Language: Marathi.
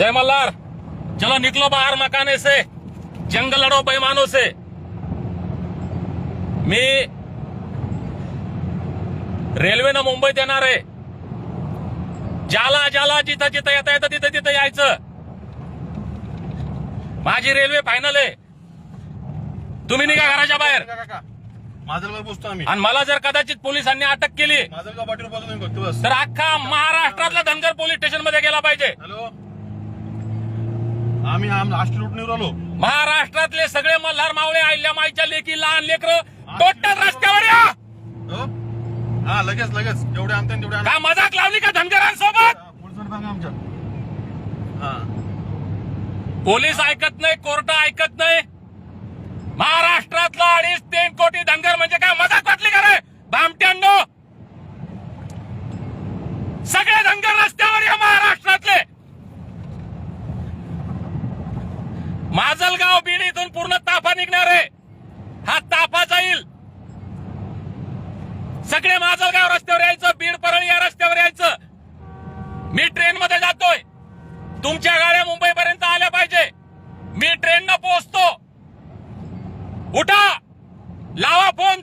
जय मल्हार। चलो निकलो बाहर मकाने से। जंग लढो बेमानों से। मी रेल्वेनं मुंबईत येणार आहे। ज्याला ज्याला जिथं जिथं येता येतं तिथं तिथं यायचं। माझी रेल्वे फायनल आहे। तुम्ही निघा घराच्या बाहेर। पोचतो आम्ही. आणि मला जर कदाचित पोलिसांनी अटक केली तर अख्खा महाराष्ट्रातला धनगर पोलीस स्टेशनमध्ये गेला पाहिजे। हॅलो? आम्ही आम आष्टी लुटणीवर आलो. महाराष्ट्रातले सगळे मल्हार मावळे आईल्या माईच्या लेकी लहान लेकर टोटल रस्त्यावर या! हो? हा लगेच लगेच. जेवढे आणते तेवढे. का मजाक लावली का धनगरांसोबत? आमच्या. हा. पोलीस ऐकत नाही कोर्ट ऐकत नाही. महाराष्ट्रातला अडीच तीन कोटी धनगर म्हणजे काय मजाक वाटली का रे भामट्यांनो सगळे धनगर रस्त्यावर या महाराष्ट्रातले माजलगाव बीड इथून पूर्ण ताफा निघणार आहे. हा ताफा जाईल. सगळे माजलगाव रस्त्यावर यायचं बीड परळी या रस्त्यावर यायचं. मी ट्रेन मध्ये जातोय. तुमच्या गाड्या मुंबई पर्यंत आल्या पाहिजे. मी ट्रेन न पोहोचतो. उठा. लावा फोन